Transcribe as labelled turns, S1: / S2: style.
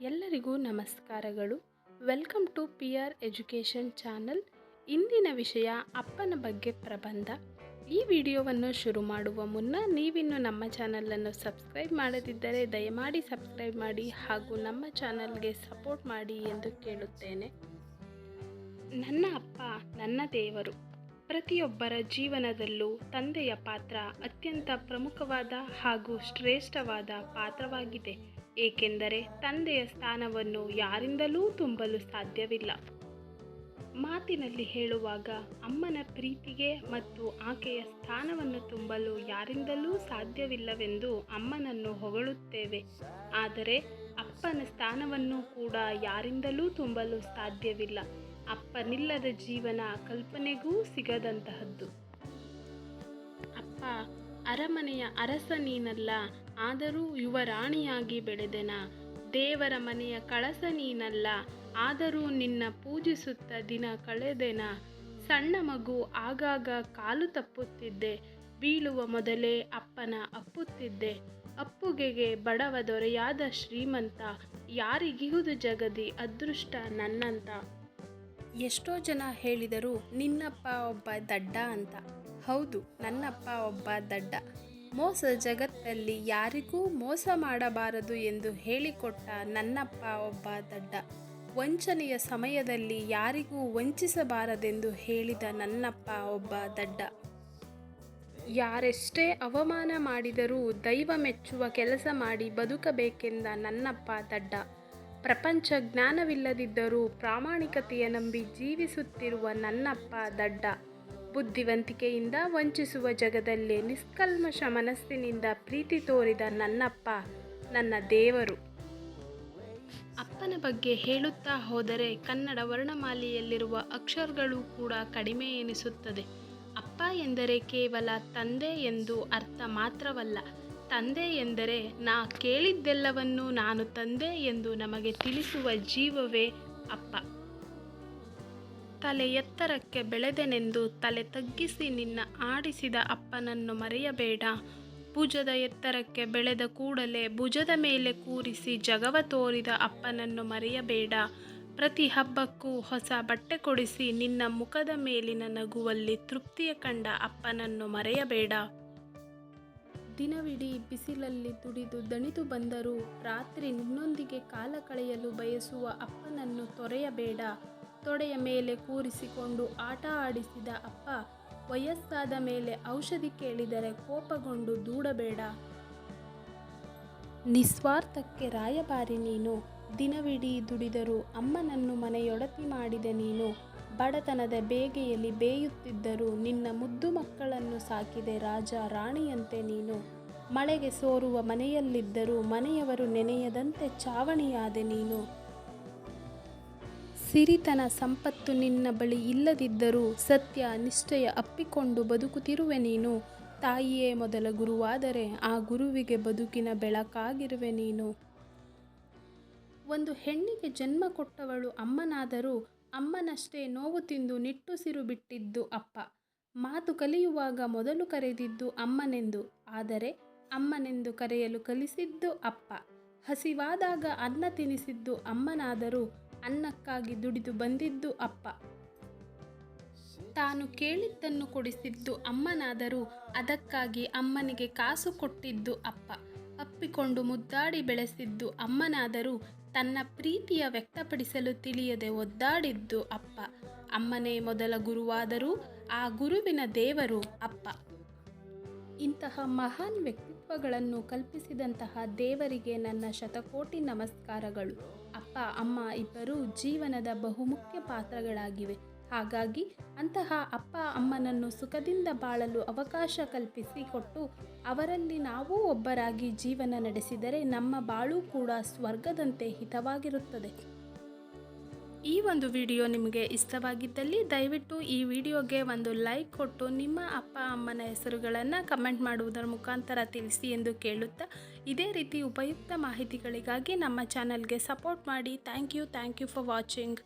S1: ಎಲ್ಲರಿಗೂ ನಮಸ್ಕಾರಗಳು. Welcome to P R education channel. ಇಂದಿನ ವಿಷಯ ಅಪ್ಪನ ಬಗ್ಗೆ ಪ್ರಬಂಧ. ಈ ವಿಡಿಯೋವನ್ನು ಶುರು ಮಾಡುವ ಮುನ್ನ ನೀವಿನ್ನು ನಮ್ಮ ಚಾನಲನ್ನು ಸಬ್ಸ್ಕ್ರೈಬ್ ಮಾಡದಿದ್ದರೆ ದಯಮಾಡಿ ಸಬ್ಸ್ಕ್ರೈಬ್ ಮಾಡಿ ಹಾಗೂ ನಮ್ಮ ಚಾನಲ್ಗೆ ಸಪೋರ್ಟ್ ಮಾಡಿ ಎಂದು ಕೇಳುತ್ತೇನೆ. ನನ್ನ ಅಪ್ಪ, ನನ್ನ ದೇವರು ಪ್ರತಿಯೊಬ್ಬರ ಜೀವನದಲ್ಲೂ ತಂದೆಯ ಪಾತ್ರ ಅತ್ಯಂತ ಪ್ರಮುಖವಾದ ಹಾಗೂ ಶ್ರೇಷ್ಠವಾದ ಪಾತ್ರವಾಗಿದೆ. ಏಕೆಂದರೆ ತಂದೆಯ ಸ್ಥಾನವನ್ನು ಯಾರಿಂದಲೂ ತುಂಬಲು ಸಾಧ್ಯವಿಲ್ಲ. ಮಾತಿನಲ್ಲಿ ಹೇಳುವಾಗ ಅಮ್ಮನ ಪ್ರೀತಿಗೆ ಮತ್ತು ಆಕೆಯ ಸ್ಥಾನವನ್ನು ತುಂಬಲು ಯಾರಿಂದಲೂ ಸಾಧ್ಯವಿಲ್ಲವೆಂದು ಅಮ್ಮನನ್ನು ಹೊಗಳುತ್ತೇವೆ. ಆದರೆ ಅಪ್ಪನ ಸ್ಥಾನವನ್ನು ಕೂಡ ಯಾರಿಂದಲೂ ತುಂಬಲು ಸಾಧ್ಯವಿಲ್ಲ. ಅಪ್ಪನಿಲ್ಲದ ಜೀವನ ಕಲ್ಪನೆಗೂ ಸಿಗದಂತಹದ್ದು. ಅಪ್ಪ, ಅರಮನೆಯ ಅರಸ ನೀನಲ್ಲ, ಆದರೂ ಯುವರಾಣಿಯಾಗಿ ಬೆಳೆದೆನ. ದೇವರ ಮನೆಯ ಕಳಸ ನೀನಲ್ಲ, ಆದರೂ ನಿನ್ನ ಪೂಜಿಸುತ್ತ ದಿನ ಕಳೆದೆನ. ಸಣ್ಣ ಮಗು ಆಗಾಗ ಕಾಲು ತಪ್ಪುತ್ತಿದ್ದೆ, ಬೀಳುವ ಮೊದಲೇ ಅಪ್ಪನ ಅಪ್ಪುತ್ತಿದ್ದೆ. ಅಪ್ಪುಗೆಗೆ ಬಡವ ದೊರೆಯಾದ ಶ್ರೀಮಂತ, ಯಾರಿಗಿಹುದು ಜಗದಿ ಅದೃಷ್ಟ ನನ್ನಂತ. ಎಷ್ಟೋ ಜನ ಹೇಳಿದರು ನಿನ್ನಪ್ಪ ಒಬ್ಬ ದಡ್ಡ ಅಂತ. ಹೌದು ನನ್ನಪ್ಪ ಒಬ್ಬ ದಡ್ಡ. ಮೋಸ ಜಗತ್ತಲ್ಲಿ ಯಾರಿಗೂ ಮೋಸ ಮಾಡಬಾರದು ಎಂದು ಹೇಳಿಕೊಟ್ಟ ನನ್ನಪ್ಪ ಒಬ್ಬ ದಡ್ಡ. ವಂಚನೆಯ ಸಮಯದಲ್ಲಿ ಯಾರಿಗೂ ವಂಚಿಸಬಾರದೆಂದು ಹೇಳಿದ ನನ್ನಪ್ಪ ಒಬ್ಬ ದಡ್ಡ. ಯಾರೆಷ್ಟೇ ಅವಮಾನ ಮಾಡಿದರೂ ದೈವ ಮೆಚ್ಚುವ ಕೆಲಸ ಮಾಡಿ ಬದುಕಬೇಕೆಂದ ನನ್ನಪ್ಪ ದಡ್ಡ. ಪ್ರಪಂಚ ಜ್ಞಾನವಿಲ್ಲದಿದ್ದರೂ ಪ್ರಾಮಾಣಿಕತೆಯ ನಂಬಿ ಜೀವಿಸುತ್ತಿರುವ ನನ್ನಪ್ಪ ದಡ್ಡ, ಬುದ್ಧಿವಂತಿಕೆಯಿಂದ ವಂಚಿಸುವ ಜಗದಲ್ಲೇ ನಿಷ್ಕಲ್ಮಶ ಮನಸ್ಸಿನಿಂದ ಪ್ರೀತಿ ತೋರಿದ ನನ್ನಪ್ಪ ನನ್ನ ದೇವರು. ಅಪ್ಪನ ಬಗ್ಗೆ ಹೇಳುತ್ತಾ ಹೋದರೆ ಕನ್ನಡ ವರ್ಣಮಾಲೆಯಲ್ಲಿರುವ ಅಕ್ಷರಗಳು ಕೂಡ ಕಡಿಮೆ ಎನಿಸುತ್ತದೆ. ಅಪ್ಪ ಎಂದರೆ ಕೇವಲ ತಂದೆ ಎಂದು ಅರ್ಥ ಮಾತ್ರವಲ್ಲ. ತಂದೆ ಎಂದರೆ ನಾ ಕೇಳಿದ್ದೆಲ್ಲವನ್ನೂ ನಾನು ತಂದೆ ಎಂದು ನಮಗೆ ತಿಳಿಸುವ ಜೀವವೇ ಅಪ್ಪ. ತಲೆ ಎತ್ತರಕ್ಕೆ ಬೆಳೆದೆನೆಂದು ತಲೆ ತಗ್ಗಿಸಿ ನಿನ್ನ ಆಡಿಸಿದ ಅಪ್ಪನನ್ನು ಮರೆಯಬೇಡ. ಭುಜದ ಎತ್ತರಕ್ಕೆ ಬೆಳೆದ ಕೂಡಲೇ ಭುಜದ ಮೇಲೆ ಕೂರಿಸಿ ಜಗವ ತೋರಿದ ಅಪ್ಪನನ್ನು ಮರೆಯಬೇಡ. ಪ್ರತಿ ಹಬ್ಬಕ್ಕೂ ಹೊಸ ಬಟ್ಟೆ ಕೊಡಿಸಿ ನಿನ್ನ ಮುಖದ ಮೇಲಿನ ನಗುವಲ್ಲಿ ತೃಪ್ತಿಯ ಕಂಡ ಅಪ್ಪನನ್ನು ಮರೆಯಬೇಡ. ದಿನವಿಡೀ ಬಿಸಿಲಲ್ಲಿ ದುಡಿದು ದಣಿದು ಬಂದರೂ ರಾತ್ರಿ ನಿನ್ನೊಂದಿಗೆ ಕಾಲ ಕಳೆಯಲು ಬಯಸುವ ಅಪ್ಪನನ್ನು ತೊರೆಯಬೇಡ. ತೊಡೆಯ ಮೇಲೆ ಕೂರಿಸಿಕೊಂಡು ಆಟ ಆಡಿಸಿದ ಅಪ್ಪ ವಯಸ್ಸಾದ ಮೇಲೆ ಔಷಧಿ ಕೇಳಿದರೆ ಕೋಪಗೊಂಡು ದೂಡಬೇಡ. ನಿಸ್ವಾರ್ಥಕ್ಕೆ ರಾಯಭಾರಿ ನೀನು. ದಿನವಿಡೀ ದುಡಿದರು ಅಮ್ಮನನ್ನು ಮನೆಯೊಡತಿ ಮಾಡಿದೆ ನೀನು, ಬಡತನದ ಬೇಗೆಯಲ್ಲಿ ಬೇಯುತ್ತಿದ್ದರೂ ನಿನ್ನ ಮುದ್ದು ಮಕ್ಕಳನ್ನು ಸಾಕಿದೆ ರಾಜ ರಾಣಿಯಂತೆ ನೀನು. ಮಳೆಗೆ ಸೋರುವ ಮನೆಯಲ್ಲಿದ್ದರೂ ಮನೆಯವರು ನೆನೆಯದಂತೆ ಚಾವಣಿಯಾದೆ ನೀನು. ಸಿರಿತನ ಸಂಪತ್ತು ನಿನ್ನ ಬಳಿ ಇಲ್ಲದಿದ್ದರೂ ಸತ್ಯ ನಿಷ್ಠೆಯ ಅಪ್ಪಿಕೊಂಡು ಬದುಕುತ್ತಿರುವೆ ನೀನು. ತಾಯಿಯೇ ಮೊದಲ ಗುರುವಾದರೆ ಆ ಗುರುವಿಗೆ ಬದುಕಿನ ಬೆಳಕಾಗಿರುವೆ ನೀನು. ಒಂದು ಹೆಣ್ಣಿಗೆ ಜನ್ಮ ಕೊಟ್ಟವಳು ಅಮ್ಮನಾದರೂ ಅಮ್ಮನಷ್ಟೇ ನೋವು ತಿಂದು ನಿಟ್ಟುಸಿರು ಬಿಟ್ಟಿದ್ದು ಅಪ್ಪ. ಮಾತು ಕಲಿಯುವಾಗ ಮೊದಲು ಕರೆದಿದ್ದು ಅಮ್ಮನೆಂದು, ಆದರೆ ಅಮ್ಮನೆಂದು ಕರೆಯಲು ಕಲಿಸಿದ್ದು ಅಪ್ಪ. ಹಸಿವಾದಾಗ ಅನ್ನ ತಿನಿಸಿದ್ದು ಅಮ್ಮನಾದರೂ ಅನ್ನಕ್ಕಾಗಿ ದುಡಿದು ಬಂದಿದ್ದು ಅಪ್ಪ. ತಾನು ಕೇಳಿದ್ದನ್ನು ಕೊಡಿಸಿದ್ದು ಅಮ್ಮನಾದರೂ ಅದಕ್ಕಾಗಿ ಅಮ್ಮನಿಗೆ ಕಾಸು ಕೊಟ್ಟಿದ್ದು ಅಪ್ಪ. ಅಪ್ಪಿಕೊಂಡು ಮುದ್ದಾಡಿ ಬೆಳೆಸಿದ್ದು ಅಮ್ಮನಾದರೂ ತನ್ನ ಪ್ರೀತಿಯ ವ್ಯಕ್ತಪಡಿಸಲು ತಿಳಿಯದೆ ಒದ್ದಾಡಿದ್ದು ಅಪ್ಪ. ಅಮ್ಮನೇ ಮೊದಲ ಗುರುವಾದರೂ ಆ ಗುರುವಿನ ದೇವರು ಅಪ್ಪ. ಇಂತಹ ಮಹಾನ್ ವ್ಯಕ್ತಿತ್ವಗಳನ್ನು ಕಲ್ಪಿಸಿದಂತಹ ದೇವರಿಗೆ ನನ್ನ ಶತಕೋಟಿ ನಮಸ್ಕಾರಗಳು. ಅಪ್ಪ, ಅಮ್ಮ ಇಬ್ಬರೂ ಜೀವನದ ಬಹುಮುಖ್ಯ ಪಾತ್ರಗಳಾಗಿವೆ. ಹಾಗಾಗಿ ಅಂತಹ ಅಪ್ಪ ಅಮ್ಮನನ್ನು ಸುಖದಿಂದ ಬಾಳಲು ಅವಕಾಶ ಕಲ್ಪಿಸಿಕೊಟ್ಟು ಅವರಲ್ಲಿ ನಾವೂ ಒಬ್ಬರಾಗಿ ಜೀವನ ನಡೆಸಿದರೆ ನಮ್ಮ ಬಾಳು ಕೂಡ ಸ್ವರ್ಗದಂತೆ ಹಿತವಾಗಿರುತ್ತದೆ. ಈ ಒಂದು ವಿಡಿಯೋ ನಿಮಗೆ ಇಷ್ಟವಾಗಿದ್ದಲ್ಲಿ ದಯವಿಟ್ಟು ಈ ವಿಡಿಯೋಗೆ ಒಂದು ಲೈಕ್ ಕೊಟ್ಟು ನಿಮ್ಮ ಅಪ್ಪ ಅಮ್ಮನ ಹೆಸರುಗಳನ್ನು ಕಮೆಂಟ್ ಮಾಡುವುದರ ಮುಖಾಂತರ ತಿಳಿಸಿ ಎಂದು ಕೇಳುತ್ತಾ ಇದೇ ರೀತಿ ಉಪಯುಕ್ತ ಮಾಹಿತಿಗಳಿಗಾಗಿ ನಮ್ಮ ಚಾನಲ್ಗೆ ಸಪೋರ್ಟ್ ಮಾಡಿ. Thank you thank you for watching.